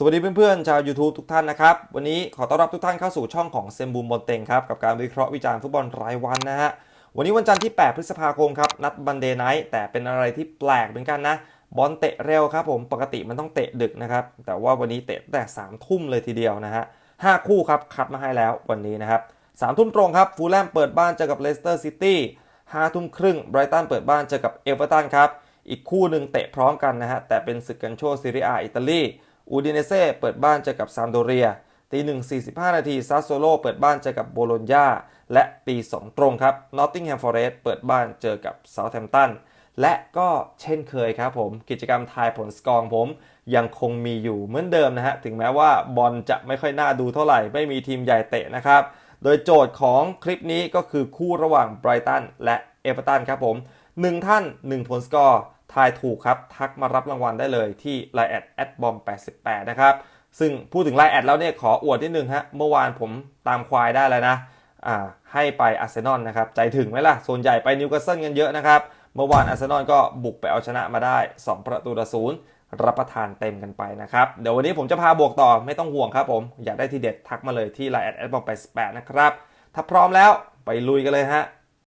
สวัสดีเพื่อนๆชาว YouTube ทุกท่านนะครับ วันนี้ขอต้อนรับทุกท่านเข้าสู่ช่องของเซมบูมบอลเต็งครับ กับการวิเคราะห์วิจารณ์ฟุตบอลรายวันนะฮะ วันนี้วันจันทร์ที่ 8 พฤษภาคมครับ นัดบันเดย์ไนท์แต่เป็นอะไรที่แปลกเหมือนกันนะ บอลเตะเร็วครับผมปกติมันต้องเตะดึกนะครับ แต่ว่าวันนี้เตะแต่3ทุ่มเลยทีเดียวนะฮะห้าคู่ครับคัดมาให้แล้ววันนี้นะครับสามทุ่มตรงครับฟูลแลมเปิดบ้านเจอกับเลสเตอร์ซิตี้ห้าทุ่มครึ่งไบรตันเปิดบ้านเจอกับเอเวอร์ตันครับอีกคู่หนึ่งเตะพร้อมกันนะฮะแต่เป็นศึกกันโชซีเรียอิตาลี อูดิเนเซ่เปิดบ้านเจอกับซามโดเรียตีหนึ่งสี่สิบห้านาทีซัสโซโลเปิดบ้านเจอกับโบโลญญาและตีสองตรงครับนอตติงแฮมฟอร์เรสต์เปิดบ้านเจอกับเซาท์แฮมป์ตันและก็เช่นเคยครับผมกิจกรรมทายผลสกอร์ผมยังคงมีอยู่เหมือนเดิมนะฮะ ถึงแม้ว่าบอลจะไม่ค่อยน่าดูเท่าไหร่ ไม่มีทีมใหญ่เตะนะครับ โดยโจทย์ของคลิปนี้ก็คือคู่ระหว่างไบรตันและเอเวอร์ตันครับผม 1 ท่าน 1 ผลสกอร์ ทายถูกครับ ทักมารับรางวัลได้เลยที่ Line แอดแอดบอม88นะครับ ซึ่งพูดถึง Line แอดแล้วเนี่ยขออวดนิดนึงฮะ เมื่อวานผมตามควายได้แล้วนะอ่าให้ไปอาร์เซนอลนะครับ ใจถึงไหมล่ะ ส่วนใหญ่ไปนิวคาสเซิลกันเยอะนะครับ เมื่อวานอาร์เซนอลก็บุกไปเอาชนะมาได้ 2 ประตูต่อศูนย์รับประทานเต็มกันไปนะครับ เดี๋ยววันนี้ผมจะพาบวกต่อไม่ต้องห่วงครับผม อยากได้ทีเด็ดทักมาเลยที่ Line แอดแอดบอม88นะครับ ถ้าพร้อมแล้วไปลุยกันเลยฮะ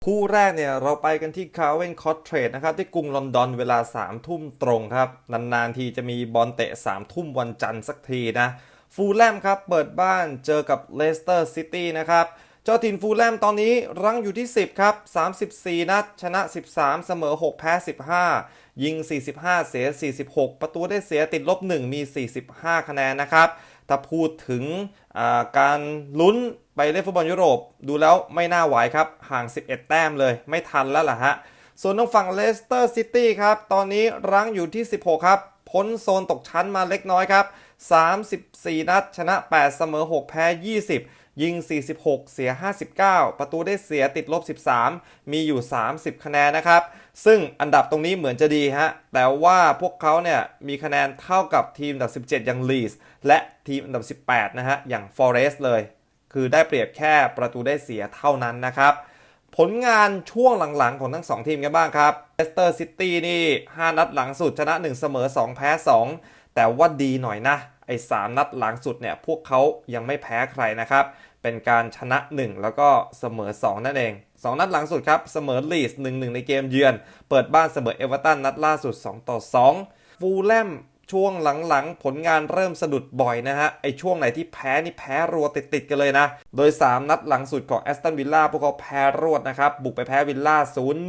คู่แรกเนี่ยเราไปกันที่คาเวนคอ t เทรดนะครับที่กรุงลอนดอนเวลา 3 ทุ่มตรงครับ นานๆทีจะมีบอลเตะ 3 ทุ่มวันจันทร์สักทีนะฟูลแลมครับ เปิดบ้านเจอกับเลสเตอร์ซิตี้นะครับเจ้าถิ่นฟูลแลมตอนนี้รั้งอยู่ที่ 10 ครับ 34 นัด ชนะ 13 เสมอ 6 แพ้ 15 ยิง 45 เสีย 46 ประตูได้เสียติดลบ 1 มี 45 คะแนนนะครับ ถ้าพูดถึงการลุ้นไปเล่นฟุตบอลยุโรป ดูแล้วไม่น่าไหวครับห่าง 11 แต้มเลยไม่ทันแล้วล่ะฮะ ส่วนทางฝั่งเลสเตอร์ซิตี้ครับ ตอนนี้รั้งอยู่ที่ 16 ครับ พ้นโซนตกชั้นมาเล็กน้อยครับ 34 นัด ชนะ 8 เสมอ 6 แพ้ 20 ยิง 46 เสีย 59 ประตูได้เสียติดลบ 13 มีอยู่ 30 คะแนนนะครับ ซึ่งอันดับตรงนี้เหมือนจะดีฮะ แต่ว่าพวกเขาเนี่ยมีคะแนนเท่ากับทีมอันดับ 17 อย่างลีสและทีมอันดับ 18 นะฮะ อย่างฟอเรสเลย คือได้เปรียบแค่ประตูได้เสียเท่านั้นนะครับ ผลงานช่วงหลังๆ ของทั้ง 2 ทีมกันบ้างครับเลสเตอร์ซิตี้นี่ 5 นัดหลังสุดชนะ 1 เสมอ 2 แพ้ 2 แต่ว่าดีหน่อยนะไอ้3นัดหลังสุดเนี่ยพวกเขายังไม่แพ้ใครนะครับ เป็นการชนะ 1 แล้วก็เสมอ 2 นั่นเอง 2 นัดหลังสุดครับ เสมอลีส1-1 ในเกมเยือน เปิดบ้านเสมอเอเวอร์ตันนัดล่าสุด 2 ต่อ 2 ฟูลแลมช่วงหลังๆ ผลงานเริ่มสะดุดบ่อยนะฮะ ไอช่วงไหนที่แพ้นี่แพ้รัวติดๆกันเลยนะ โดย 3 นัดหลังสุดของแอสตันวิลล่าพวกเขาแพ้รวดนะครับ บุกไปแพ้วิลล่า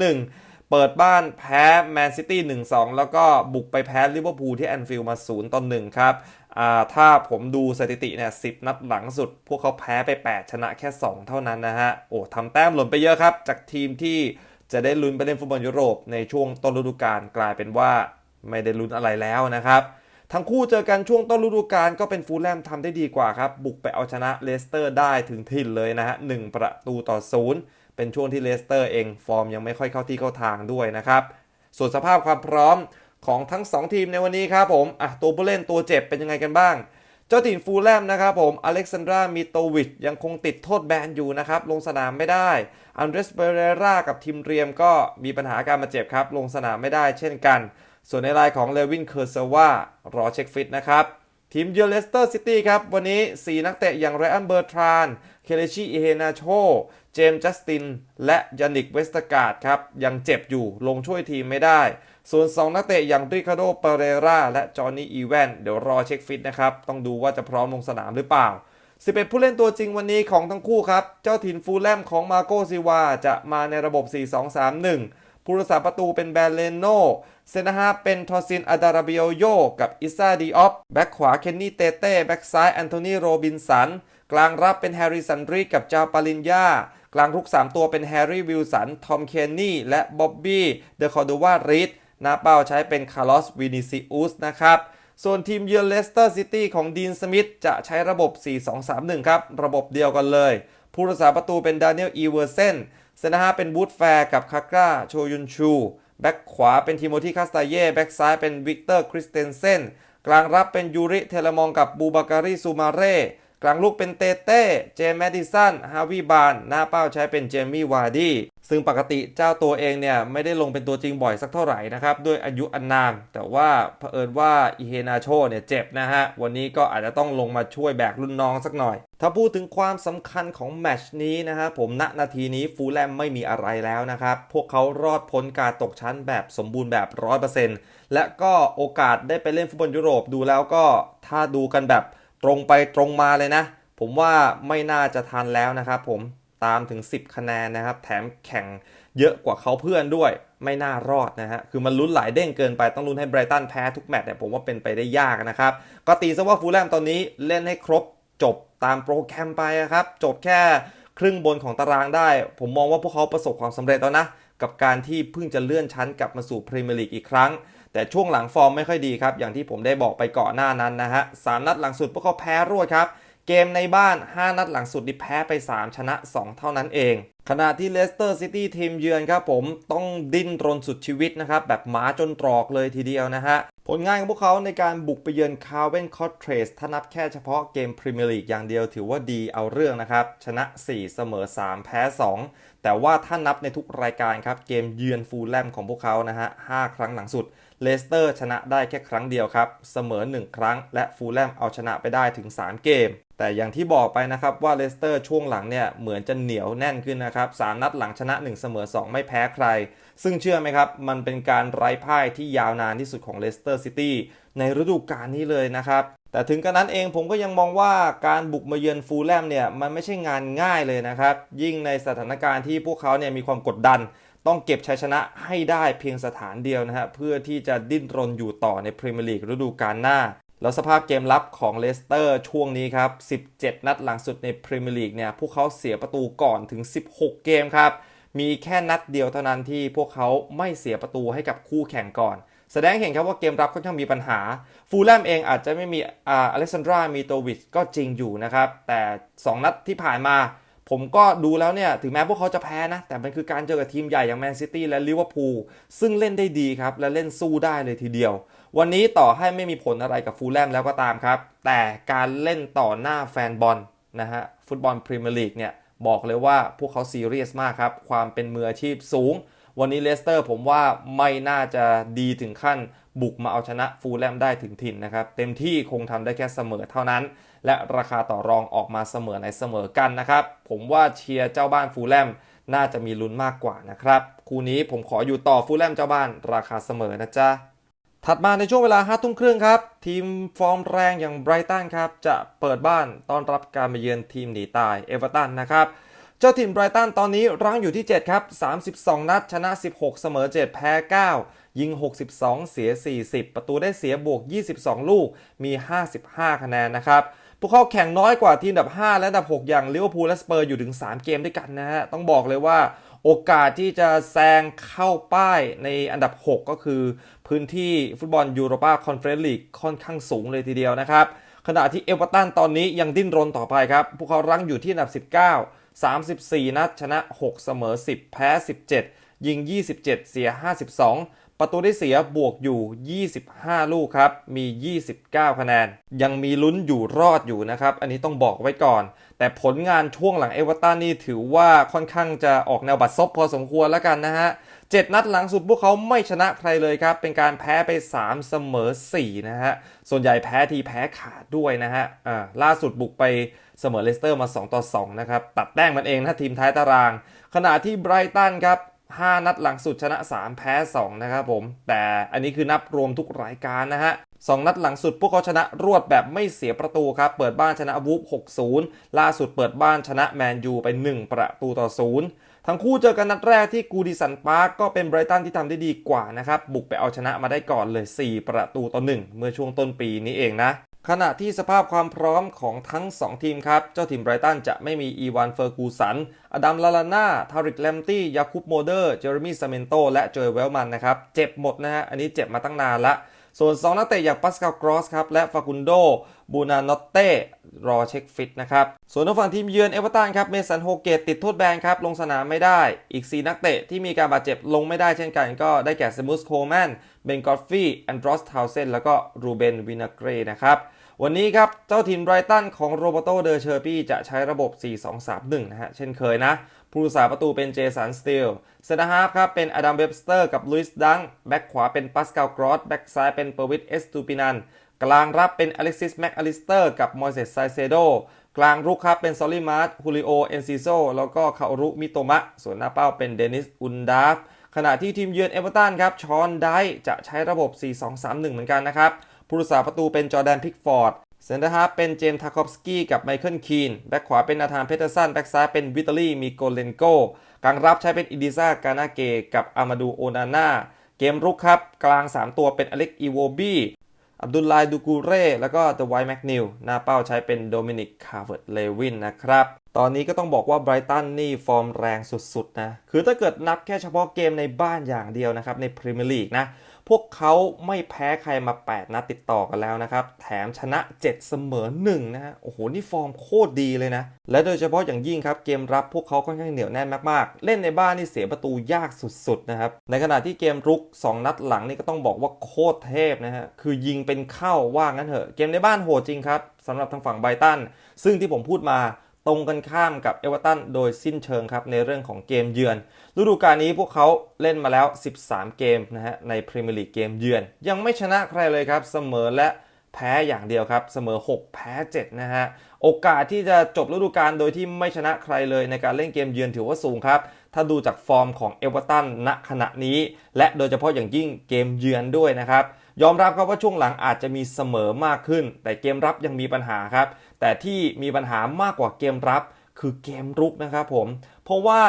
0-1 เปิดบ้านแพ้แมนซิตี้ 1-2 แล้วก็บุกไปแพ้ลิเวอร์พูลที่แอนฟิลด์มา0ต่อ1ครับ ถ้าผมดูสถิติเนี่ย10นัดหลังสุด พวกเขาแพ้ไป 8 ชนะแค่ 2 เท่านั้นนะฮะ โอ้ทำแต้มหล่นไปเยอะครับ จากทีมที่จะได้ลุ้นไปเล่นฟุตบอลยุโรปในช่วงต้นฤดูกาลกลายเป็นว่าไม่ได้ลุ้นอะไรแล้วนะครับ ทั้งคู่เจอกันช่วงต้นฤดูกาลก็เป็นฟูลแลมทำได้ดีกว่าครับ บุกไปเอาชนะเลสเตอร์ได้ถึงถิ่นเลยนะฮะหประตูต่อศูนย์เป็นช่วงที่เลสเตอร์เองฟอร์มยังไม่ค่อยเข้าที่เข้าทางด้วยนะครับส่วนสภาพความพร้อม ของทั้ง 2 ทีมในวันนี้ครับผมอะตัวผู้เล่นตัวเจ็บเป็นยังไงกันบ้าง เจ้าถิ่นฟูลแลมนะครับผมอเล็กซานดรามิโตวิชยังคงติดโทษแบนอยู่นะครับ ลงสนามไม่ได้ อันเดรสเบเรรากับทีมเรียมก็มีปัญหาการมาเจ็บครับ ลงสนามไม่ได้เช่นกัน ส่วนในรายของเลวินเคอร์เซวารอเช็คฟิตนะครับทีมเยือนเลสเตอร์ซิตี้ครับ วันนี้ 4 นักเตะอย่างไรอันเบอร์ทราน เคเลชิอิเฮนาโช เจมส์จัสติน และยานิกเวสตการ์ดครับ ยังเจ็บอยู่ลงช่วยทีมไม่ได้ ส่วน 2 นักเตะอย่างริคาโดเปเรราและจอห์นนี่อีแวนเดี๋ยวรอเช็คฟิตนะครับ ต้องดูว่าจะพร้อมลงสนามหรือเปล่า 11 ผู้เล่นตัวจริงวันนี้ของทั้งคู่ครับ เจ้าถิ่นฟูลแลมของมาโกซิวาจะมาในระบบ 4-2-3-1 ผู้รักษาประตูเป็นแบรเลนโนเซนฮาเป็นทอซินอาดาราบิโอโยกับอิซาดีออฟแบ็กขวาเคนนี่เตเต้แบ็กซ้ายแอนโทนีโรบินสันกลางรับเป็นแฮร์ริสันริกกับจาปาลินยากลางทุก 3 ตัวเป็นแฮร์รี่วิลสันทอมเคนนี่และบ๊อบบี้เดอะคอร์โดวาริด หน้าเป้าใช้เป็นคาร์ลอสวินิซิอุสนะครับ ส่วนทีมเยือนเลสเตอร์ซิตี้ของดีนสมิธจะใช้ระบบ 4-2-3-1 ครับ ระบบเดียวกันเลย ผู้รักษาประตูเป็นดานิเอลอีเวอร์เซนเซนฮาเป็นบูธแฟร์กับคาก้าโชยุนชู แบ็กขวาเป็นทิโมธีคาสตาเย่ แบ็กซ้ายเป็นวิกเตอร์คริสเตนเซนกลางรับเป็นยูริเทเลมองกับบูบาการีซูมาเร่กลางลูกเป็นเตเต้ เจมแมดิสัน ฮาวิบาน หน้าเป้าใช้เป็นเจมี่วาร์ดี ซึ่งปกติเจ้าตัวเองเนี่ยไม่ได้ลงเป็นตัวจริงบ่อยสักเท่าไหร่นะครับ ด้วยอายุอันนาม แต่ว่าเผอิญว่าอิเฮนาโชเนี่ยเจ็บนะฮะ วันนี้ก็อาจจะต้องลงมาช่วยแบกรุ่นน้องสักหน่อย ถ้าพูดถึงความสำคัญของแมชนี้นะฮะผมณนาทีนี้ฟูลแลมไม่มีอะไรแล้วนะครับ พวกเขารอดพ้นการตกชั้นแบบสมบูรณ์แบบ 100%และก็โอกาสได้ไปเล่นฟุตบอลยุโรปดูแล้วก็ถ้าดูกันแบบตรงไปตรงมาเลยนะ ผมว่าไม่น่าจะทันแล้วนะครับผม ตามถึง 10 คะแนนนะครับ แถมแข่งเยอะกว่าเขาเพื่อนด้วย ไม่น่ารอดนะฮะ คือมันลุ้นหลายเด้งเกินไปต้องลุ้นให้ไบรตันแพ้ทุกแมตช์เนี่ยผมว่าเป็นไปได้ยากนะครับ ก็ตีซะว่าฟูลแลมตอนนี้เล่นให้ครบจบตามโปรแกรมไปอะครับ จบแค่ครึ่งบนของตารางได้ ผมมองว่าพวกเขาประสบความสำเร็จแล้วนะ กับการที่เพิ่งจะเลื่อนชั้นกลับมาสู่พรีเมียร์ลีกอีกครั้ง แต่ช่วงหลังฟอร์มไม่ค่อยดีครับ อย่างที่ผมได้บอกไปก่อนหน้านั้นนะฮะสามนัดหลังสุดพวกเขาแพ้รวดครับ เกมในบ้าน 5 นัดหลังสุดนี่แพ้ไป 3 ชนะ 2 เท่านั้นเอง ขณะที่เลสเตอร์ซิตี้ทีมเยือนครับผมต้องดิ้นรนสุดชีวิตนะครับ แบบหมาจนตรอกเลยทีเดียวนะฮะ ผลงานของพวกเขาในการบุกไปเยือนคาร์เวนคอตเทรสถ้านับแค่เฉพาะเกมพรีเมียร์ลีกอย่างเดียวถือว่าดีเอาเรื่องนะครับ ชนะ 4 เสมอ 3 แพ้ 2 แต่ว่าถ้านับในทุกรายการครับเกมเยือนฟูลแลมของพวกเขานะฮะ5ครั้งหลังสุด เลสเตอร์ชนะได้แค่ครั้งเดียวครับ เสมอ 1 ครั้ง และฟูลแลมเอาชนะไปได้ถึง 3 เกม แต่อย่างที่บอกไปนะครับว่าเลสเตอร์ช่วงหลังเนี่ยเหมือนจะเหนียวแน่นขึ้นนะครับสามนัดหลังชนะ 1 เสมอ 2 ไม่แพ้ใคร ซึ่งเชื่อไหมครับ มันเป็นการไร้พ่ายที่ยาวนานที่สุดของเลสเตอร์ซิตี้ในฤดูกาลนี้เลยนะครับแต่ถึงกระนั้นเองผมก็ยังมองว่าการบุกมาเยือนฟูลแลมเนี่ยมันไม่ใช่งานง่ายเลยนะครับ ยิ่งในสถานการณ์ที่พวกเขาเนี่ยมีความกดดัน ต้องเก็บชัยชนะให้ได้เพียงสถานเดียวนะฮะเพื่อที่จะดิ้นรนอยู่ต่อในพรีเมียร์ลีกฤดูกาลหน้า แล้วสภาพเกมรับของเลสเตอร์ช่วงนี้ครับ 17 นัดหลังสุดในพรีเมียร์ลีกเนี่ยพวกเขาเสียประตูก่อนถึง 16 เกมครับ มีแค่นัดเดียวเท่านั้นที่พวกเขาไม่เสียประตูให้กับคู่แข่งก่อนแสดงเห็นครับว่าเกมรับค่อนข้างมีปัญหา ฟูลแลมเองอาจจะไม่มีอาอเล็กซานดรามีโตวิชก็จริงอยู่นะครับ แต่ 2 นัดที่ผ่านมา ผมก็ดูแล้วเนี่ย ถึงแม้พวกเขาจะแพ้นะ แต่มันคือการเจอกับทีมใหญ่อย่างแมนซิตี้และลิเวอร์พูลซึ่งเล่นได้ดีครับ และเล่นสู้ได้เลยทีเดียว วันนี้ต่อให้ไม่มีผลอะไรกับฟูลแลมแล้วก็ตามครับ แต่การเล่นต่อหน้าแฟนบอลนะฮะฟุตบอลพรีเมียร์ลีกเนี่ยบอกเลยว่าพวกเขาซีเรียสมากครับ ความเป็นมืออาชีพสูง วันนี้เลสเตอร์ผมว่าไม่น่าจะดีถึงขั้นบุกมาเอาชนะฟูลแลมได้ถึงถิ่นนะครับ เต็มที่คงทำได้แค่เสมอเท่านั้น และราคาต่อรองออกมาเสมอในเสมอกันนะครับ ผมว่าเชียร์เจ้าบ้านฟูลแลมน่าจะมีลุ้นมากกว่านะครับ คู่นี้ผมขออยู่ต่อฟูลแลมเจ้าบ้านราคาเสมอนะจ๊ะถัดมาในช่วงเวลา5ทุ่มครึ่งครับ ทีมฟอร์มแรงอย่างไบรตันครับ จะเปิดบ้านต้อนรับการมาเยือนทีมหนีตายเอเวอร์ตันนะครับ เจ้าทีมไบรตันตอนนี้รั้งอยู่ที่ 7 ครับ 32 นัด ชนะ 16 เสมอ 7 แพ้ 9 ยิง 62 เสีย 40 ประตูได้เสียบวก 22 ลูกมี 55 คะแนนนะครับ พวกเขาแข่งน้อยกว่าทีมอันดับ 5 และอันดับ 6 อย่างลิเวอร์พูลและสเปอร์อยู่ถึง 3 เกมด้วยกันนะฮะ ต้องบอกเลยว่าโอกาสที่จะแซงเข้าป้ายในอันดับ 6 ก็คือ พื้นที่ฟุตบอลยูโรปาคอนเฟอเรนซ์ลีกค่อนข้างสูงเลยทีเดียวนะครับ ขณะที่เอเวอร์ตันตอนนี้ยังดิ้นรนต่อไปครับ พวกเขารั้งอยู่ที่อันดับ 19 34 นัดชนะ 6 เสมอ 10 แพ้ 17 ยิง 27 เสีย 52 ประตูได้เสียบวกอยู่ 25 ลูกครับ มี 29 คะแนน ยังมีลุ้นอยู่รอดอยู่นะครับ อันนี้ต้องบอกไว้ก่อน แต่ผลงานช่วงหลังเอเวอร์ตันนี่ถือว่าค่อนข้างจะออกแนวบัดซบพอสมควรแล้วกันนะฮะ 7 นัดหลังสุดพวกเขาไม่ชนะใครเลยครับ เป็นการแพ้ไป 3 เสมอ 4 นะฮะ ส่วนใหญ่แพ้ทีแพ้ขาดด้วยนะฮะ อ่า ล่าสุดบุกไปเสมอเลสเตอร์มา 2 ต่อ 2 นะครับ ตัดแต้มมันเองนะทีมท้ายตาราง ขณะที่ไบรตันครับ 5 นัดหลังสุดชนะ 3 แพ้ 2 นะครับผม แต่อันนี้คือนับรวมทุกรายการนะฮะ2นัดหลังสุดพวกเขาชนะรวดแบบไม่เสียประตูครับ เปิดบ้านชนะวูฟ6-0 ล่าสุดเปิดบ้านชนะแมนยูไป 1 ประตูต่อ 0ทั้งคู่เจอกันนัดแรกที่กูดิสันพาร์กก็เป็นไบรตันที่ทำได้ดีกว่านะครับ บุกไปเอาชนะมาได้ก่อนเลย 4 ประตูต่อ 1 เมื่อช่วงต้นปีนี้เองนะ ขณะที่สภาพความพร้อมของทั้ง 2 ทีมครับ เจ้าทีมไบรตันจะไม่มีอีวานเฟอร์กูสัน อดัมลาลาน่า ทาริกแลมตี้ ยาคุปโมเดอร์ เจอร์มีซาเมนโต และโจยเวลมันนะครับ เจ็บหมดนะฮะ อันนี้เจ็บมาตั้งนานละ ส่วน 2 นักเตะอย่างปัสคาลกรอสครับ และฟากุนโด บูนานอตเต้ รอเช็คฟิตนะครับ ส่วนทางฝั่งทีมเยือนเอเวอร์ตันครับ เมสันโฮเกตติดโทษแบนครับ ลงสนามไม่ได้ อีก 4 นักเตะที่มีการบาดเจ็บลงไม่ได้เช่นกัน ก็ได้แก่เซมุสโคแมน เบนกอฟฟี่ แอนดรอสทาวเซน แล้วก็รูเบนวินาเกรนะครับ วันนี้ครับ เจ้าทีมไบรตันของโรเบโตเดอเชอร์ปี้จะใช้ระบบ 4-2-3-1 นะฮะ เช่นเคยนะ ผู้รักษาประตูเป็นเจสันสตีลเซนเตอร์ฮาฟครับ เป็นอดัมเวบสเตอร์กับลุยส์ดัง แบ็กขวาเป็นปัสกาลกรอส แบ็กซ้ายเป็นเปอร์วิทเอสตูปินัน กลางรับเป็นอเล็กซิสแม็กอลิสเตอร์กับมอยเซสไซเซโด กลางรุกครับเป็นซอลลี่มาร์ตฮูริโอ เอนซิโซ แล้วก็คารุมิโตมะ ส่วนหน้าเป้าเป็นเดนิส อุนดาฟ ขณะที่ทีมเยือนเอเวอร์ตันครับ ชอนไดจะใช้ระบบ 4-2-3-1 เหมือนกันนะครับ ผู้รักษาประตูเป็นจอแดนพิกฟอร์ด เซนเตอร์ฮาเป็นเจมส์ทาคอฟสกี้กับไมเคิลคีน แบ็กขวาเป็นนาธานเพเทอร์สัน แบ็กซ้ายเป็นวิตาลีมีโกเลนโกกลางรับใช้เป็นอิดิซากานาเกกับอามาดูโอนาน่า เกมรุกครับ กลาง 3 ตัวเป็นอเล็กอีโวบีอับดุลไลดูกูเร่ แล้วก็เดวท์แมกนิล หน้าเป้าใช้เป็นโดมินิก คาร์เวิร์ดเลวินนะครับ ตอนนี้ก็ต้องบอกว่าไบรตันนี่ฟอร์มแรงสุดๆนะ คือถ้าเกิดนับแค่เฉพาะเกมในบ้านอย่างเดียวนะครับ ในพรีเมียร์ลีกนะ พวกเขาไม่แพ้ใครมา 8 นัดติดต่อกันแล้วนะครับ แถมชนะ 7 เสมอ1นะฮะ โอ้โห นี่ฟอร์มโคตรดีเลยนะ และโดยเฉพาะอย่างยิ่งครับ เกมรับพวกเขาค่อนข้างเหนียวแน่นมากๆ เล่นในบ้านนี่เสียประตูยากสุดๆนะครับ ในขณะที่เกมรุก 2 นัดหลังนี่ก็ต้องบอกว่าโคตรเทพนะฮะ คือยิงเป็นเข้าว่างั้นเถอะ เกมในบ้านโหดจริงครับสำหรับทางฝั่งไบตัน ซึ่งที่ผมพูดมา ตรงกันข้ามกับเอเวอร์ตันโดยสิ้นเชิงครับในเรื่องของเกมเยือน ฤดูกาลนี้พวกเขาเล่นมาแล้ว 13 เกมนะฮะในพรีเมียร์ลีกเกมเยือน ยังไม่ชนะใครเลยครับ เสมอและแพ้อย่างเดียวครับ เสมอ 6 แพ้ 7 นะฮะ โอกาสที่จะจบฤดูกาลโดยที่ไม่ชนะใครเลยในการเล่นเกมเยือนถือว่าสูงครับ ถ้าดูจากฟอร์มของเอเวอร์ตันณขณะนี้ และโดยเฉพาะอย่างยิ่งเกมเยือนด้วยนะครับ ยอมรับครับว่าช่วงหลังอาจจะมีเสมอมากขึ้น แต่เกมรับยังมีปัญหาครับ แต่ที่มีปัญหามากกว่าเกมรับคือเกมรุกนะครับผม เพราะว่า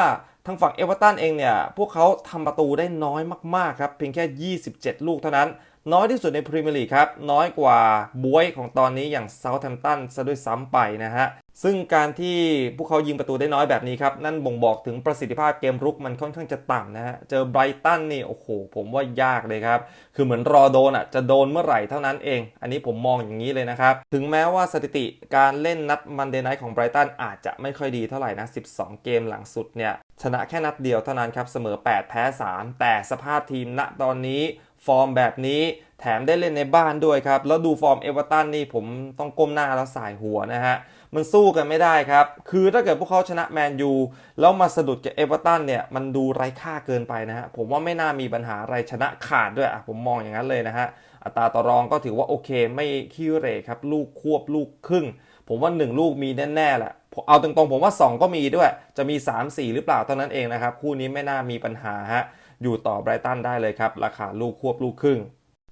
ทางฝั่งเอเวอร์ตันเองเนี่ย พวกเขาทำประตูได้น้อยมากๆครับ เพียงแค่ 27 ลูกเท่านั้น น้อยที่สุดในพรีเมียร์ลีกครับ น้อยกว่าบวยของตอนนี้อย่างเซาท์แฮมป์ตันซะด้วยซ้ำไปนะฮะ ซึ่งการที่พวกเขายิงประตูได้น้อยแบบนี้ครับ นั่นบ่งบอกถึงประสิทธิภาพเกมรุกมันค่อนข้างจะต่ำนะฮะ เจอไบรตันนี่ โอ้โห ผมว่ายากเลยครับ คือเหมือนรอโดนอะ จะโดนเมื่อไหร่เท่านั้นเอง อันนี้ผมมองอย่างนี้เลยนะครับ ถึงแม้ว่าสถิติการเล่นนัดมันเดย์ไนท์ของไบรตันอาจจะไม่ค่อยดีเท่าไหร่นะ 12 เกมหลังสุดเนี่ย ชนะแค่นัดเดียวเท่านั้นครับเสมอ 8 แพ้ 3 แต่สภาพทีมณตอนนี้ฟอร์มแบบนี้แถมได้เล่นในบ้านด้วยครับ แล้วดูฟอร์มเอเวอร์ตันนี่ผมต้องก้มหน้าแล้วสายหัวนะฮะ มันสู้กันไม่ได้ครับ คือถ้าเกิดพวกเขาชนะแมนยูแล้วมาสะดุดกับเอเวอร์ตันเนี่ย มันดูไร้ค่าเกินไปนะฮะ ผมว่าไม่น่ามีปัญหาอะไรชนะขาดด้วยอะผมมองอย่างนั้นเลยนะฮะ อัตราต่อรองก็ถือว่าโอเคไม่ขี้เร่ครับ ลูกควบลูกครึ่ง ผมว่า 1 ลูกมีแน่ๆแหละเอาตรงๆ ผมว่า 2 ก็มีด้วย จะมี 3 4 หรือเปล่าเท่านั้นเองนะครับ คู่นี้ไม่น่ามีปัญหาฮะ อยู่ต่อไบรตันได้เลยครับ ราคาลูกควบลูกครึ่ง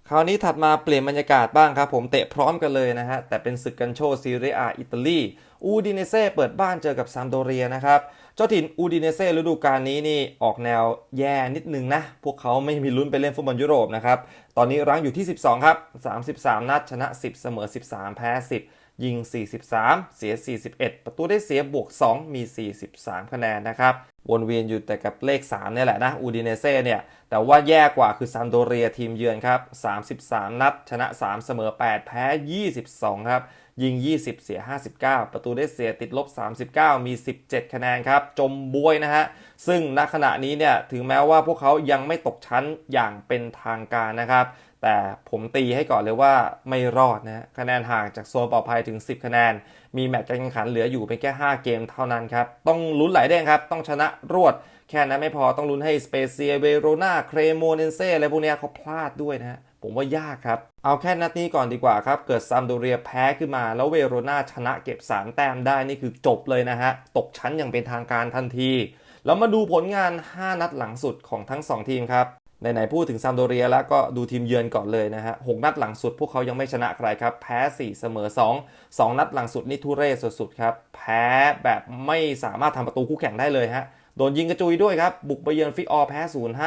คราวนี้ถัดมาเปลี่ยนบรรยากาศบ้างครับ ผมเตะพร้อมกันเลยนะฮะ แต่เป็นศึกกันโชซีเรียอาอิตาลี อูดิเนเซ่เปิดบ้านเจอกับซามโดเรียนะครับ เจ้าถิ่นอูดิเนเซ่ฤดูกาลนี้นี่ออกแนวแย่นิดนึงนะ พวกเขาไม่มีลุ้นไปเล่นฟุตบอลยุโรปนะครับ ตอนนี้รั้งอยู่ที่ 12 ครับ 33 นัดชนะ 10 เสมอ 13 แพ้ 10 ยิง 43 เสีย 41 ประตูได้เสียบวก 2 มี 43 คะแนนนะครับ วนเวียนอยู่แต่กับเลข 3 เนี่ยแหละนะ อูดิเนเซ่เนี่ย แต่ว่าแย่กว่าคือซามโดเรียทีมเยือนครับ 33 นัด ชนะ 3 เสมอ 8 แพ้ 22 ครับ ยิง 20 เสีย 59 ประตูได้เสียติดลบ 39 มี 17 คะแนนครับ จมบวยนะฮะ ซึ่งณขณะนี้เนี่ย ถึงแม้ว่าพวกเขายังไม่ตกชั้นอย่างเป็นทางการนะครับ แต่ผมตีให้ก่อนเลยว่าไม่รอดนะคะแนนห่างจากโซนปลอดภัยถึง 10 คะแนน มีแมตช์การแข่งขันเหลืออยู่เพียงแค่ 5 เกมเท่านั้นครับ ต้องลุ้นหลายเด้งครับ ต้องชนะรวด แค่นั้นไม่พอต้องลุ้นให้สเปเซียเวโรนาเครโมเนเซ่อะไรพวกนี้เขาพลาดด้วยนะฮะผมว่ายากครับ เอาแค่นัดนี้ก่อนดีกว่าครับ เกิดซามโดเรียแพ้ขึ้นมา แล้วเวโรนาชนะเก็บ 3 แต้มได้นี่คือจบเลยนะฮะ ตกชั้นอย่างเป็นทางการทันที แล้วมาดูผลงาน 5 นัดหลังสุดของทั้ง 2 ทีมครับ ไหนๆพูดถึงซามโดเรียแล้วก็ดูทีมเยือนก่อนเลยนะฮะหกนัดหลังสุดพวกเขายังไม่ชนะใครครับ แพ้ 4 เสมอ 2 2 นัดหลังสุดนี่ทุเรศสุดๆครับ แพ้แบบไม่สามารถทำประตูคู่แข่งได้เลยฮะ โดนยิงกระจุยด้วยครับ บุกไปเยือนฟิออแพ้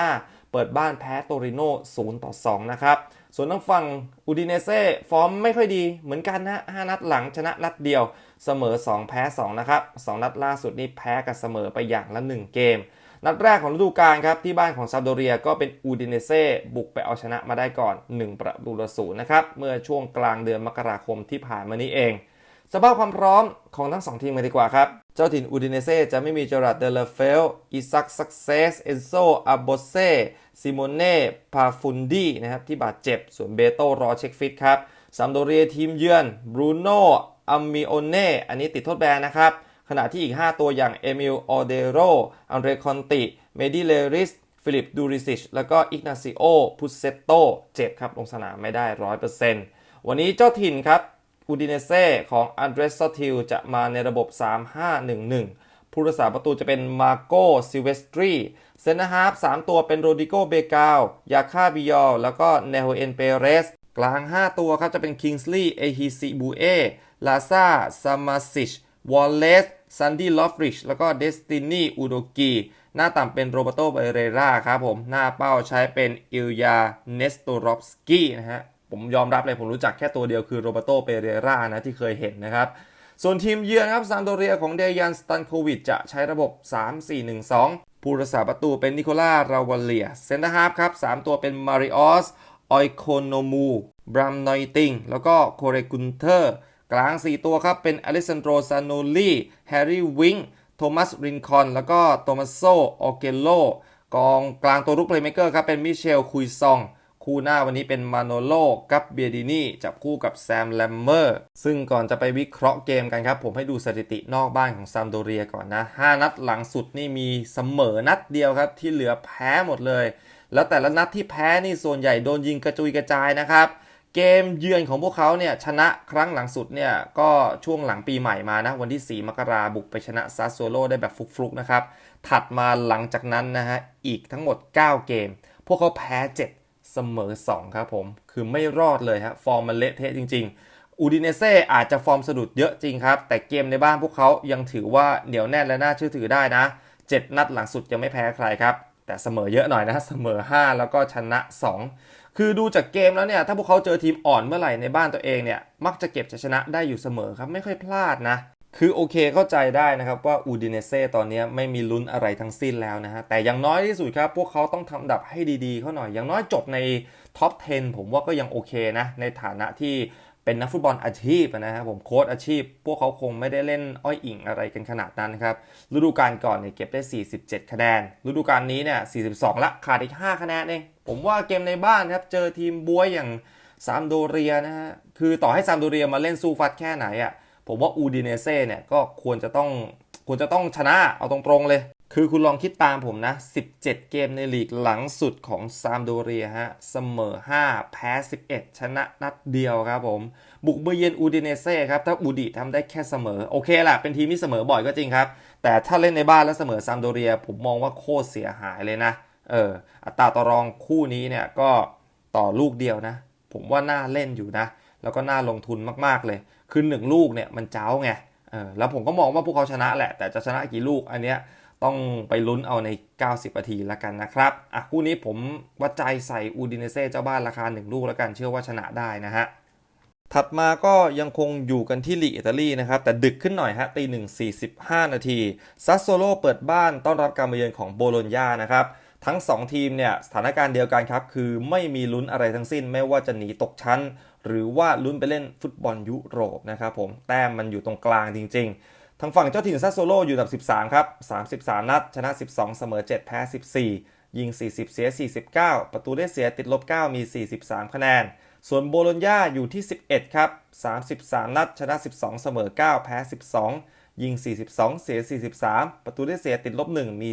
0-5 เปิดบ้านแพ้โตริโน่0ต่อ2นะครับ ส่วนทางฝั่งอูดิเนเซ่ฟอร์มไม่ค่อยดีเหมือนกันนะ5นัดหลังชนะนัดเดียว เสมอ 2 แพ้ 2 นะครับ 2 นัดล่าสุดนี่แพ้กับเสมอไปอย่างละ 1 เกม นัดแรกของฤดูกาลครับที่บ้านของซาโดเรียก็เป็นอูดิเนเซ่บุกไปเอาชนะมาได้ก่อน 1 ประตูละศูนย์นะครับเมื่อช่วงกลางเดือนมกราคมที่ผ่านมานี้เอง สภาพความพร้อมของทั้ง 2 ทีมกันดีกว่าครับ เจ้าถิ่นอูดิเนเซ่จะไม่มีเจอราร์ดเดลเฟลอิซักซักเซสเอนโซอาโบเซซิโมเน่พาฟุนดีนะครับที่บาดเจ็บส่วนเบโตรอเช็คฟิตครับซัมโดเรียทีมเยือนบรูโน่อัมมิโอเน่อันนี้ติดโทษแบนนะครับ ขณะที่อีก 5 ตัวอย่างเอมิลออเดโรอันเดรคอนติ เมดิเลริส ฟิลิปดูริซิช แล้วก็อิกนาซิโอพุเซโตเจ็บครับลงสนามไม่ได้ 100%วันนี้เจ้าถิ่นครับอูดิเนเซ่ของอันเดรสซทิลจะมาในระบบ 3-5-1-1 ผู้รักษาประตูจะเป็นมาโกซิเวสตรีเซนฮาร์ฟ3ตัวเป็นโรดิโกเบกาลยาคาบิยอลแล้วก็เนโฮเอนเปเรสกลาง 5 ตัวครับจะเป็นคิงส์ลีย์เอฮิซิบูเอลาซาซามาซิช วอลเลสซันดี้ลอฟริชแล้วก็เดสตินีอูโดกีหน้าต่ำเป็นโรเบโตเบเรราครับผม หน้าเป้าใช้เป็นอิลยาเนสโตรอฟสกี้นะฮะ ผมยอมรับเลยผมรู้จักแค่ตัวเดียวคือโรเบโตเปเรรานะที่เคยเห็นนะครับ ส่วนทีมเยือนครับซานโดเรียของเดยันสตันโควิดจะใช้ระบบ 3-4-1-2 ผู้รักษาประตูเป็นนิโคล่าราวาเลีย เซนเตอร์ฮาฟครับ 3 ตัวเป็นมาริออสออยโคโนมูบรัมนอยติงแล้วก็โคเรกุนเทอร์ กลาง 4 ตัวครับ เป็นอลิซันโดรซานโนลีแฮร์รี่วิงโทมัสรินคอนแล้วก็โตมัสโซออเกโลกองกลางตัวรุกเพลย์เมเกอร์ครับ เป็นมิเชลคุยซอง คู่หน้าวันนี้เป็นมาโนโลกับเบียดินีจับคู่กับแซมแลมเมอร์ซึ่งก่อนจะไปวิเคราะห์เกมกันครับ ผมให้ดูสถิตินอกบ้านของซัมโดเรียก่อนนะ 5 นัดหลังสุดนี่มีเสมอนัดเดียวครับ ที่เหลือแพ้หมดเลย แล้วแต่ละนัดที่แพ้นี่ส่วนใหญ่โดนยิงกระจุยกระจายนะครับ เกมเยือนของพวกเขาเนี่ยชนะครั้งหลังสุดเนี่ยก็ช่วงหลังปีใหม่มานะ วันที่ 4 มกราบุกไปชนะซาสโซโลได้แบบฟลุกๆนะครับ ถัดมาหลังจากนั้นนะฮะอีกทั้งหมด 9 เกม พวกเขาแพ้ 7 เสมอ 2 ครับผม คือไม่รอดเลยฮะฟอร์มมันเละเทะจริง ๆ อูดิเนเซ่อาจจะฟอร์มสะดุดเยอะจริงครับ แต่เกมในบ้านพวกเขายังถือว่าเหนียวแน่นและน่าเชื่อถือได้นะ 7 นัดหลังสุดยังไม่แพ้ใครครับแต่เสมอเยอะหน่อยนะเสมอ 5 แล้วก็ชนะ 2 คือดูจากเกมแล้วเนี่ยถ้าพวกเขาเจอทีมอ่อนเมื่อไหร่ในบ้านตัวเองเนี่ยมักจะเก็บชัยชนะได้อยู่เสมอครับไม่ค่อยพลาดนะ คือโอเคเข้าใจได้นะครับว่าอูดิเนเซ่ตอนนี้ไม่มีลุ้นอะไรทั้งสิ้นแล้วนะฮะแต่อย่างน้อยที่สุดครับพวกเขาต้องทำดับให้ดีๆเขาหน่อย อย่างน้อยจบในท็อป 10 ผมว่าก็ยังโอเคนะในฐานะที่เป็นนักฟุตบอลอาชีพนะครับผมโค้ชอาชีพ พวกเขาคงไม่ได้เล่นอ้อยอิงอะไรกันขนาดนั้นครับฤดูกาลก่อนเนี่ยเก็บได้ 47 คะแนนฤดูกาลนี้เนี่ย42ละขาดอีก 5 คะแนนเอง ผมว่าเกมในบ้านครับ เจอทีมบวยอย่างซามโดเรียนะฮะ คือต่อให้ซามโดเรียมาเล่นสู้ฟัดแค่ไหนอะ่ะ ผมว่าอูดิเนเซ่เนี่ยก็ควรจะต้องควรจะต้องชนะเอาตรงๆเลย คือคุณลองคิดตามผมนะ 17 เกมในลีกหลังสุดของซามโดเรียฮะ เสมอ 5 แพ้ 11 ชนะนัดเดียวครับผม บุกเบอร์เยนอูดิเนเซ่ครับ ถ้าอูดิทำได้แค่เสมอ โอเคแหละเป็นทีมที่เสมอบ่อยก็จริงครับ แต่ถ้าเล่นในบ้านแล้วเสมอซามโดเรีย ผมมองว่าโคตรเสียหายเลยนะ เอออัตราต่อรองคู่นี้เนี่ยก็ต่อลูกเดียวนะ ผมว่าน่าเล่นอยู่นะ แล้วก็น่าลงทุนมากๆเลย คือหนึ่งลูกเนี่ยมันเจ้าไงเออแล้วผมก็มองว่าพวกเขาชนะแหละ แต่จะชนะกี่ลูกอันเนี้ยต้องไปลุ้นเอาใน 90นาทีแล้วกันนะครับอะคู่นี้ผมวัดใจใส่อูดินเซ่เจ้าบ้านราคา 1 ลูกแล้วกันเชื่อว่าชนะได้นะฮะถัดมาก็ยังคงอยู่กันที่ลีอิตาลีนะครับ แต่ดึกขึ้นหน่อยฮะตีหนึ่งสี่สิบห้านาทีซัสโซโลเปิดบ้านต้อนรับการมาเยือนของโบโลญญานะครับ ทั้ง 2 ทีมเนี่ยสถานการณ์เดียวกันครับ คือไม่มีลุ้นอะไรทั้งสิ้น ไม่ว่าจะหนีตกชั้น หรือว่าลุ้นไปเล่นฟุตบอลยุโรปนะครับผมแต้มมันอยู่ตรงกลางจริง ๆ ทางฝั่งเจ้าถิ่นซัสโซโลอยู่อันดับ 13 ครับ 33 นัด ชนะ 12 เสมอ 7 แพ้ 14 ยิง 40 เสีย 49 ประตูได้เสียติดลบ 9 มี 43 คะแนน ส่วนโบโลญญาอยู่ที่ 11 ครับ 33 นัด ชนะ 12 เสมอ 9 แพ้ 12 ยิง 42 เสีย 43 ประตูได้เสียติดลบ 1 มี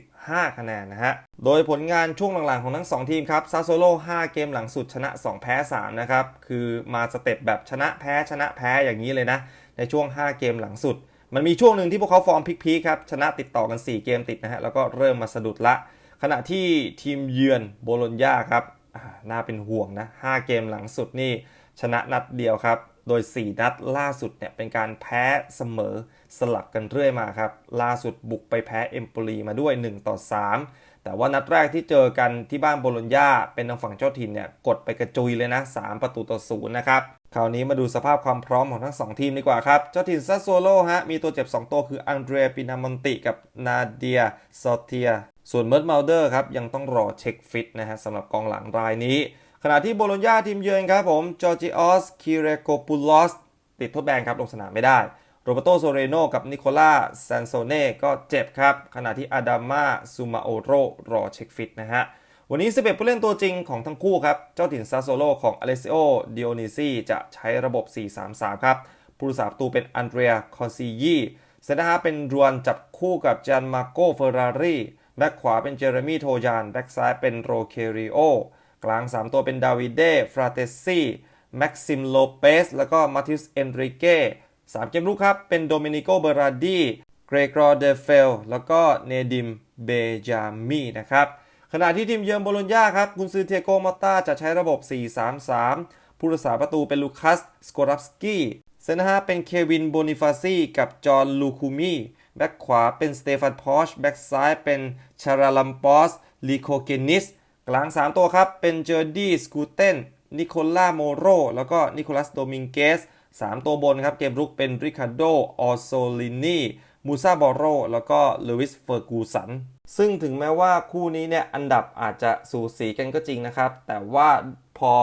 45 คะแนนนะฮะ โดยผลงานช่วงหลังๆ ของทั้ง 2 ทีมครับซาโซโล 5 เกมหลังสุดชนะ 2 แพ้ 3 นะครับ คือมาสเต็ปแบบชนะแพ้ชนะแพ้อย่างนี้เลยนะ ในช่วง 5 เกมหลังสุด มันมีช่วงหนึ่งที่พวกเขาฟอร์มพลิกๆครับ ชนะติดต่อกัน 4 เกมติดนะฮะ แล้วก็เริ่มมาสะดุดละ ขณะที่ทีมเยือนโบโลญญาครับน่าเป็นห่วงนะ 5 เกมหลังสุดนี่ชนะนัดเดียวครับ โดย 4 นัดล่าสุดเนี่ยเป็นการแพ้เสมอสลับกันเรื่อยมาครับ ล่าสุดบุกไปแพ้เอมโปลีมาด้วย 1 ต่อ 3 แต่ว่านัดแรกที่เจอกันที่บ้านโบโลญญาเป็นทางฝั่งเจ้าถิ่นเนี่ยกดไปกระจุยเลยนะ 3 ประตูต่อศูนย์นะครับ คราวนี้มาดูสภาพความพร้อมของทั้ง 2 ทีมดีกว่าครับ เจ้าถิ่นซัสโซโลฮะมีตัวเจ็บ 2 ตัวคืออังเดรปินามอนติกับนาเดียซอเทีย ส่วนเมิร์ดมาลเดอร์ครับยังต้องรอเช็คฟิตนะฮะสำหรับกองหลังรายนี้ ขณะที่โบโลญญาทีมเยือนครับผมจอร์จิออสคิเรโกปูลอสติดทดแบนครับลงสนามไม่ได้โรเบโตโซเรโนกับนิโคล่าแซนโซเน่ก็เจ็บครับ ขณะที่อาดามาซูมาโอโรรอเช็คฟิตนะฮะ วันนี้ 11 ผู้เล่นตัวจริงของทั้งคู่ครับ เจ้าถิ่นซาโซโลของอเลซิโอดิโอนิซีจะใช้ระบบ 4-3-3 ครับ ผู้รักษาประตูเป็นอันเดรียคอนซิยีเซนเตอร์ฮาเป็นรวนจับคู่กับจานมาโกเฟอร์รารีแบ็กขวาเป็นเจเรมีโทยาน แบ็กซ้ายเป็นโรเคริโอ กลาง 3 ตัวเป็นดาวิเดฟราเตซีแม็กซิมโลเปสแล้วก็มาติสเอนริเก้สามเกมรุกครับ เป็นโดมินิโกเบราดีเกรกรอเดเฟลแล้วก็เนดิมเบจามีนะครับขณะที่ทีมเยือนโบโลญญาครับกุนซือเทโกมอตาจะใช้ระบบ 4-3-3 ผู้รักษาประตูเป็นลูคัส สโกรับสกี้เซนฮาเป็นเควินโบนิฟาซีกับจอห์นลูคูมีแบ็กขวาเป็นสเตฟานพอชแบ็กซ้ายเป็นชาราลัมปอสลีโคเกนิส กลาง 3 ตัวครับ เป็นเจอร์ดี้สกูเตนนิโคล่าโมโรแล้วก็นิโคลัสโดมิงเกส3 ตัวบนครับ เกมรุกเป็นริคาร์โดออโซลินีมูซาบอโรแล้วก็ลูวิสเฟอร์กูสันซึ่งถึงแม้ว่าคู่นี้เนี่ยอันดับอาจจะสูสีกันก็จริงนะครับ แต่ว่าพอ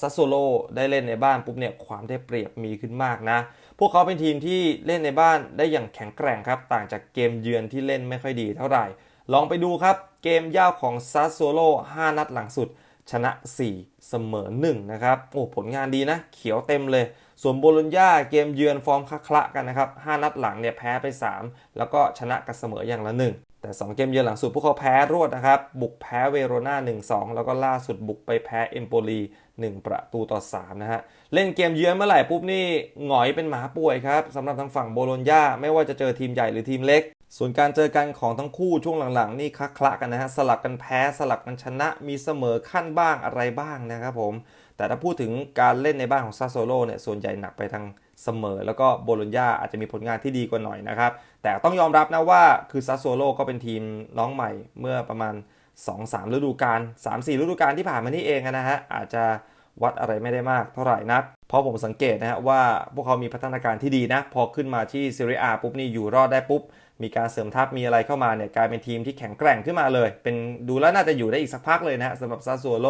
ซัสโซโลได้เล่นในบ้านปุ๊บเนี่ยความได้เปรียบมีขึ้นมากนะ พวกเขาเป็นทีมที่เล่นในบ้านได้อย่างแข็งแกร่งครับ ต่างจากเกมเยือนที่เล่นไม่ค่อยดีเท่าไหร่ ลองไปดูครับ เกมย่าวของซัสโซโล5นัดหลังสุด ชนะ 4 เสมอ 1 นะครับ โอ้ ผลงานดีนะ เขียวเต็มเลย ส่วนโบโลญญาเกมเยือนฟอร์มคละกันนะครับ 5 นัดหลังเนี่ยแพ้ไป 3 แล้วก็ชนะกับเสมออย่างละ 1แต่ 2 เกมเยือนหลังสุดพวกเขาแพ้รวดนะครับ บุกแพ้เวโรนา 1-2 แล้วก็ล่าสุดบุกไปแพ้เอมโปลี 1 ประตูต่อ 3 นะฮะ เล่นเกมเยือนเมื่อไหร่ปุ๊บนี่หงอยเป็นหมาป่วยครับสำหรับทางฝั่งโบโลญญาไม่ว่าจะเจอทีมใหญ่หรือทีมเล็ก ส่วนการเจอกันของทั้งคู่ช่วงหลังๆ นี่คละกันนะฮะสลับกันแพ้สลับกันชนะมีเสมอขั้นบ้างอะไรบ้างนะครับผม แต่ถ้าพูดถึงการเล่นในบ้านของซาโซโลเนี่ยส่วนใหญ่หนักไปทางเสมอ แล้วก็โบโลญญาอาจจะมีผลงานที่ดีกว่าหน่อยนะครับ แต่ต้องยอมรับนะว่าคือซาโซโลก็เป็นทีมน้องใหม่เมื่อประมาณ 2-3 ฤดูกาล3-4 ฤดูกาลที่ผ่านมานี่เองนะฮะอาจจะวัดอะไรไม่ได้มากเท่าไหร่นัก เพราะผมสังเกตนะฮะว่าพวกเขามีพัฒนาการที่ดีนะ พอขึ้นมาที่ซีเรียปุ๊บนี่อยู่รอดได้ปุ๊บ มีการเสริมทัพมีอะไรเข้ามาเนี่ยกลายเป็นทีมที่แข็งแกร่งขึ้นมาเลย เป็นดูแล้วน่าจะอยู่ได้อีกสักพักเลยนะสำหรับซาซัวโล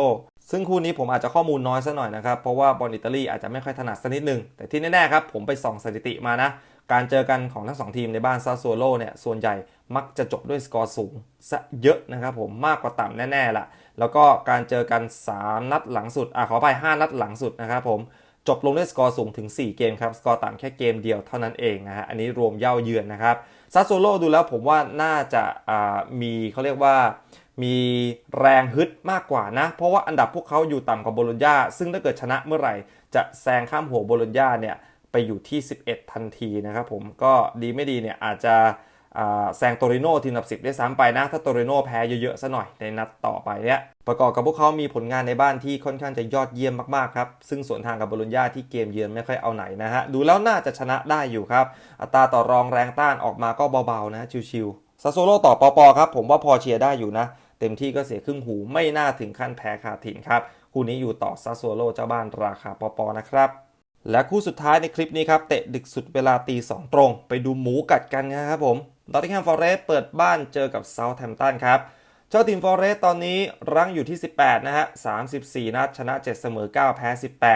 ซึ่งคู่นี้ผมอาจจะข้อมูลน้อยซะหน่อยนะครับ เพราะว่าบอลอิตาลีอาจจะไม่ค่อยถนัดสักนิดนึง แต่ที่แน่ๆครับผมไปส่องสถิติมานะ การเจอกันของทั้งสองทีมในบ้านซาซัวโลเนี่ยส่วนใหญ่มักจะจบด้วยสกอร์สูงซะเยอะนะครับผมมากกว่าต่ำแน่ๆละแล้วก็การเจอกัน 3 นัดหลังสุดอะขอไป5นัดหลังสุดนะครับผมจบลงด้วยสกอร์สูงถึง 4 เกมครับ สกอร์ต่ำแค่เกมเดียวเท่านั้นเองนะฮะ อันนี้รวมเย่าเยือนนะครับ ซัสโซโลดูแล้วผมว่าน่าจะมีเขาเรียกว่ามีแรงฮึดมากกว่านะ เพราะว่าอันดับพวกเขาอยู่ต่ำกว่าโบโลญญาซึ่งถ้าเกิดชนะเมื่อไหร่ จะแซงข้ามหัวโบโลญญาเนี่ยไปอยู่ที่ 11 ทันทีนะครับผมก็ดีไม่ดีเนี่ยอาจจะ แซงโตริโนทีมอันดับ 10 ได้ซ้ำไปนะ ถ้าโตริโนแพ้เยอะๆซะหน่อยในนัดต่อไปเนี่ยประกอบกับพวกเขามีผลงานในบ้านที่ค่อนข้างจะยอดเยี่ยมมากๆครับ ซึ่งสวนทางกับบโลญญาที่เกมเยือนไม่ค่อยเอาไหนนะฮะ ดูแล้วน่าจะชนะได้อยู่ครับ อัตราต่อรองแรงต้านออกมาก็เบาๆนะชิวๆซาโซโลต่อปอปอครับผมว่าพอเชียร์ได้อยู่นะ เต็มที่ก็เสียครึ่งหูไม่น่าถึงขั้นแพ้ขาดถิ่นครับคู่นี้อยู่ต่อซาโซโลเจ้าบ้านราคาปอปอนะครับและคู่สุดท้ายในคลิปนี้ครับเตะดึกสุดเวลาตีสองตรง ไปดูหมูกัดกันนะครับผม ดอตติงแฮมฟอเรสต์เปิดบ้านเจอกับเซาท์แฮมป์ตันครับ เจ้าทีมฟอเรสต์ตอนนี้รั้งอยู่ที่ 18 นะฮะ 34 นัดชนะ 7 เสมอ 9 แพ้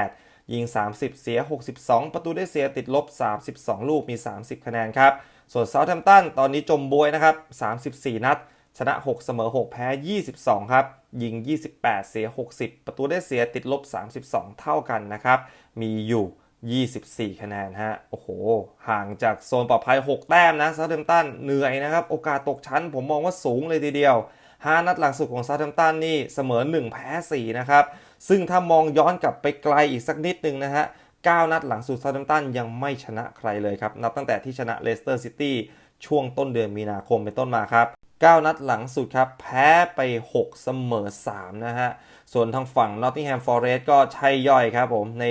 18 ยิง 30 เสีย 62 ประตูได้เสียติดลบ 32 ลูกมี 30 คะแนนครับ ส่วนเซาท์แฮมป์ตันตอนนี้จมบวยนะครับ 34 นัด ชนะ 6 เสมอ 6 แพ้ 22 ครับ ยิง 28 เสีย 60 ประตูได้เสียติดลบ 32 เท่ากันนะครับ มีอยู่ 24 คะแนนฮะ โอ้โห ห่างจากโซนปลอดภัย 6 แต้มนะซาเทมตันเหนื่อยนะครับ โอกาสตกชั้นผมมองว่าสูงเลยทีเดียว 5 นัดหลังสุดของซาเทมตันนี่เสมอ 1 แพ้ 4 นะครับ ซึ่งถ้ามองย้อนกลับไปไกลอีกสักนิดนึงนะฮะ 9 นัดหลังสุดซาเทมตันยังไม่ชนะใครเลยครับ นับตั้งแต่ที่ชนะเลสเตอร์ซิตี้ช่วงต้นเดือนมีนาคมเป็นต้นมาครับ 9 นัดหลังสุดครับ แพ้ไป 6 เสมอ 3 นะฮะ ส่วนทางฝั่ง Nottingham Forest ก็ใช่ย่อยครับผมใน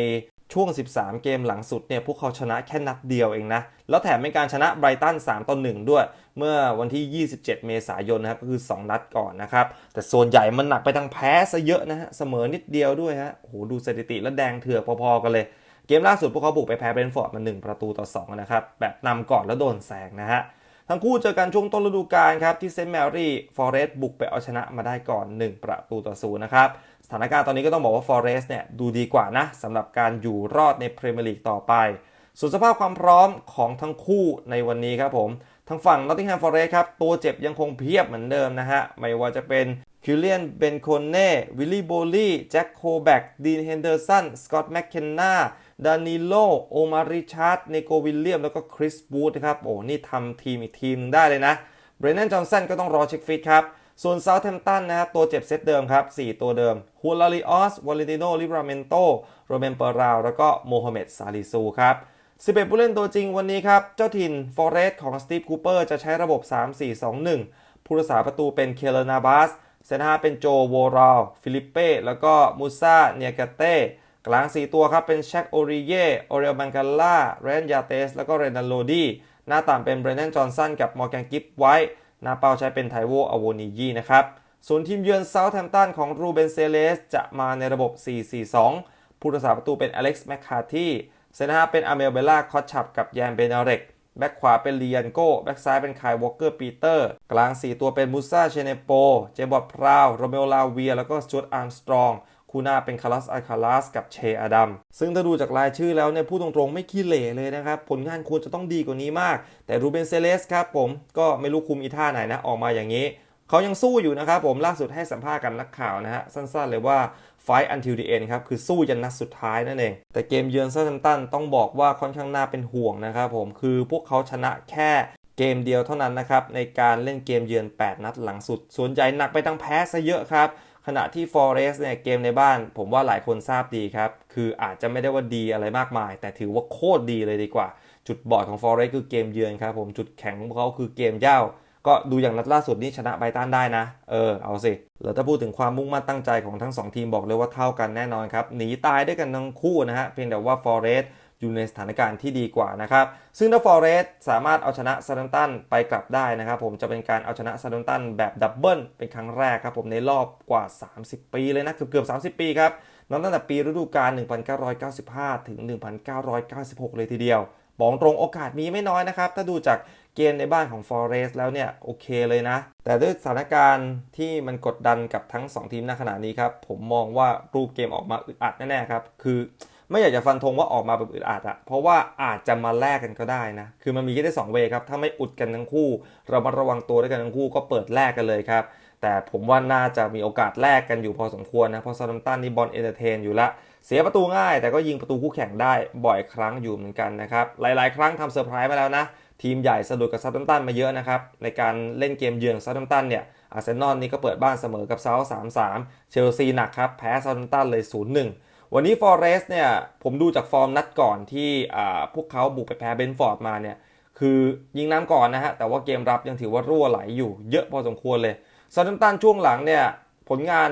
ช่วง 13 เกมหลังสุดเนี่ยพวกเขาชนะแค่นัดเดียวเองนะ แล้วแถมเป็นการชนะไบรตัน3ต่อ1ด้วย เมื่อวันที่ 27 เมษายนนะครับก็คือ 2 นัดก่อนนะครับ แต่ส่วนใหญ่มันหนักไปทางแพ้ซะเยอะนะฮะ เสมอนิดเดียวด้วยฮะโอ้โหดูสถิติแล้วแดงเถือกพอๆกันเลย เกมล่าสุดพวกเขาบุกไปแพ้เบรนฟอร์ดมา 1 ประตูต่อ 2 นะครับ แบบนำก่อนแล้วโดนแซงนะฮะ ทั้งคู่เจอกันช่วงต้นฤดูกาลครับที่เซนต์แมรี่ฟอเรสต์บุกไปเอาชนะมาได้ก่อน 1 ประตูต่อศูนย์นะครับสถานการณ์ตอนนี้ก็ต้องบอกว่าฟอเรสต์เนี่ยดูดีกว่านะสำหรับการอยู่รอดในพรีเมียร์ลีกต่อไป ส่วนสภาพความพร้อมของทั้งคู่ในวันนี้ครับผมทางฝั่ง Nottingham Forest ครับตัวเจ็บยังคงเพียบเหมือนเดิมนะฮะไม่ว่าจะเป็นคิลเลียนเบนโคเน่วิลลี่โบลี่แจ็คโคแบกดีนเฮนเดอร์สันสกอตต์แมคเคนนา ดานิโล โอมาริชาร์ดเนโกวิลเลียม แล้วก็คริสบูธนะครับ โอ้ นี่ทำทีมอีกทีมหนึงได้เลยนะ เบรน n นจอห์นสันก็ต้องรอเช็คฟิตครับ ส่วนเซาท์แฮมป์ตันนะครับ ตัวเจ็บเซตเดิมครับ 4 ตัวเดิมฮูลาริออส วาเลนติโน ลิบราเมนโต โรเมนเปอราว แล้วก็โมฮัมเหม็ด ซาลิซูครับ11ผู้เล่นตัวจริงวันนี้ครับ เจ้าถิ่นฟอเรสต์ของสตีฟคูเปอร์จะใช้ระบบ 3-4-2-1 ผู้รักษาประตูเป็นเคเลนาบัสเซนฮาเป็นโจโวราวฟิลิปเป้ แล้วก็มูซาเนียกาเต้ กลาง 4 ตัวครับ เป็นแชคโอริเย่โอเรลบังกาล่าเรนยาเตส แล้วก็เรนันโลดีหน้าต่างเป็นเบรน n นจอห์นสันกับมอร์แกนกิฟไว้หน้าเป้าใช้เป็นไทโวอโวนิยีนะครับส่วนทีมเยือนเซาท์แฮมป์ตันของรูเบนเซเลส จะมาในระบบ 4-4-2 ผู้รักษาประตูเป็นอเล็กซ์แมคคาทีเซนฮาเป็นอเมลเบล่าคอตชับกับแยมเบนาเรกแบ็กขวาเป็นเลียนโก้ แบ็กซ้ายเป็นคายวอลเกอร์ปีเตอร์ กลาง 4 ตัวเป็นมูซาเชเนโป เจบอดพราว โรเมโอลาเวีย แล้วก็สจวตอาร์มสตรอง คู่หน้าเป็นคารัสอาคาลัสกับเชอดัม ซึ่งถ้าดูจากรายชื่อแล้วเนี่ยพูดตรงๆไม่ขี้เหร่เลยนะครับ ผลงานควรจะต้องดีกว่านี้มาก แต่รูเบนเซเลสครับผมก็ไม่รู้คุมอีท่าไหนนะออกมาอย่างนี้ เขายังสู้อยู่นะครับผมล่าสุดให้สัมภาษณ์กับนักข่าวนะฮะสั้นๆเลยว่า fight until the end ครับ คือสู้ยันนัดสุดท้ายนั่นเอง แต่เกมเยือนเซาท์แฮมตันต้องบอกว่าค่อนข้างน่าเป็นห่วงนะครับผมคือพวกเขาชนะแค่เกมเดียวเท่านั้นนะครับในการเล่นเกมเยือน 8 นัดหลังสุด ส่วนใหญ่หนักไปทางแพ้ซะเยอะครับ ขณะที่ Forest เนี่ยเกมในบ้าน ผมว่าหลายคนทราบดีครับ คืออาจจะไม่ได้ว่าดีอะไรมากมาย แต่ถือว่าโคตรดีเลยดีกว่า จุดบอดของ Forest คือเกมเยือนครับผมจุดแข็งของเขาคือเกมเย่าก็ดูอย่างนัดล่าสุดนี่ชนะไบตันได้นะ เออ เอาสิ แล้วถ้าพูดถึงความมุ่งมั่นตั้งใจของทั้ง 2 ทีมบอกเลยว่าเท่ากันแน่นอนครับหนีตายด้วยกันทั้งคู่นะฮะเพียงแต่ว่า Forest อยู่ในสถานการณ์ที่ดีกว่านะครับ ซึ่งถ้า Forest สามารถเอาชนะซาร์ตันไปกลับได้นะครับผมจะเป็นการเอาชนะซาร์ตันแบบดับเบิลเป็นครั้งแรกครับผมในรอบกว่า 30 ปีเลยนะเกือบเกือบ30 ปีครับนับตั้งแต่ปีฤดูกาล 1995 ถึง 1996 เลยทีเดียวบอกตรงโอกาสมีไม่น้อยนะครับ ถ้าดูจากเกมในบ้านของ Forest แล้วเนี่ย โอเคเลยนะ แต่ด้วยสถานการณ์ที่มันกดดันกับทั้ง 2 ทีมณขณะนี้ครับ ผมมองว่ารูปเกมออกมาอึดอัดแน่ๆครับ คือ ไม่อยากจะฟันธงว่าออกมาแบบอึดอัดอะเพราะว่าอาจจะมาแลกกันก็ได้นะ คือมันมีแค่ได้2เวครับ ถ้าไม่อุดกันทั้งคู่ เระมัดระวังตัวด้วยกันทั้งคู่ก็เปิดแลกกันเลยครับ แต่ผมว่าน่าจะมีโอกาสแลกกันอยู่พอสมควรนะ เพราะซาดัมตันนี่บอลเอนเตอร์เทนอยู่ละ เสียประตูง่าย แต่ก็ยิงประตูคู่แข่งได้บ่อยครั้งอยู่เหมือนกันนะครับ หลาย ๆ ครั้งทำเซอร์ไพรส์มาแล้วนะ ทีมใหญ่สะดุดกับซาดัมตันมาเยอะนะครับ ในการเล่นเกมเยือนซาดัมตันเนี่ย อาร์เซนอลนี่ก็เปิดบ้านเสมอกับเซาท์3-3เชลซีหนักครับ แพ้ซาดัมตันเลย0-1 วันนี้ฟอร์เรสต์เนี่ยผมดูจากฟอร์มนัดก่อนที่พวกเขาบุกไปแพ้เบนฟอร์ดมาเนี่ยคือยิงน้ำก่อนนะฮะแต่ว่าเกมรับยังถือว่ารั่วไหลอยู่เยอะพอสมควรเลยซาดัมตันช่วงหลังเนี่ยผลงาน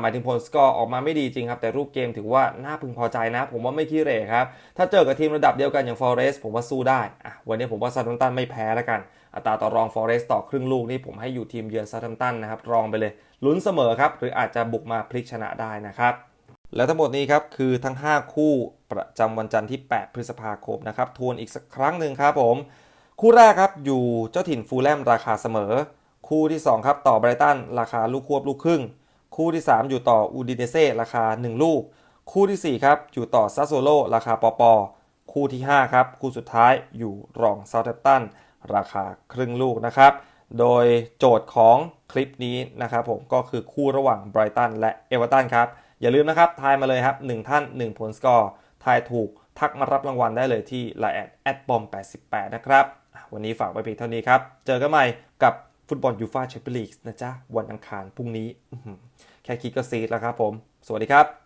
หมายถึงผลสกอร์ออกมาไม่ดีจริงครับ แต่รูปเกมถือว่าน่าพึงพอใจนะ ผมว่าไม่ขี้เหร่ครับ ถ้าเจอกับทีมระดับเดียวกันอย่างฟอเรสต์ผมว่าสู้ได้ วันนี้ผมว่าซาดัมตันไม่แพ้แล้วกัน อัตราต่อรองฟอเรสต์ต่อครึ่งลูกนี่ผมให้อยู่ทีมเยือนซาดัมตันนะครับ รองไปเลยลุ้นเสมอครับ หรืออาจจะบุกมาพลิกชนะได้นะครับ และทั้งหมดนี้ครับคือทั้ง 5 คู่ประจำวันจันทร์ที่ 8 พฤษภาคมนะครับทวนอีกสักครั้งหนึ่งครับผม คู่แรกครับอยู่เจ้าถิ่นฟูลแลมราคาเสมอ คู่ที่ 2 ครับต่อไบรตันราคาลูกควบลูกครึ่ง คู่ที่ 3 อยู่ต่ออูดิเนเซ่ราคา 1 ลูก คู่ที่ 4 ครับอยู่ต่อซาโซโลราคาปอปอคู่ที่ 5 ครับ คู่สุดท้ายอยู่รองเซาท์แฮมป์ตันราคาครึ่งลูกนะครับ โดยโจทย์ของคลิปนี้นะครับผมก็คือคู่ระหว่างไบรตันและเอเวอร์ตันครับ อย่าลืมนะครับ ทายมาเลยครับ1ท่าน 1 ผลสกอร์ทายถูกทักมารับรางวัลได้เลยที่ l ล n e แอดบอม88 นะครับ วันนี้ฝากไว้เพียงเท่านี้ครับ เจอกันใหม่กับฟุตบอลยูฟ่าแชมเปี้ยนลีกนะจ๊ะ วันอังคารพรุ่งนี้ แค่คิดก็ซีดแล้วครับผม สวัสดีครับ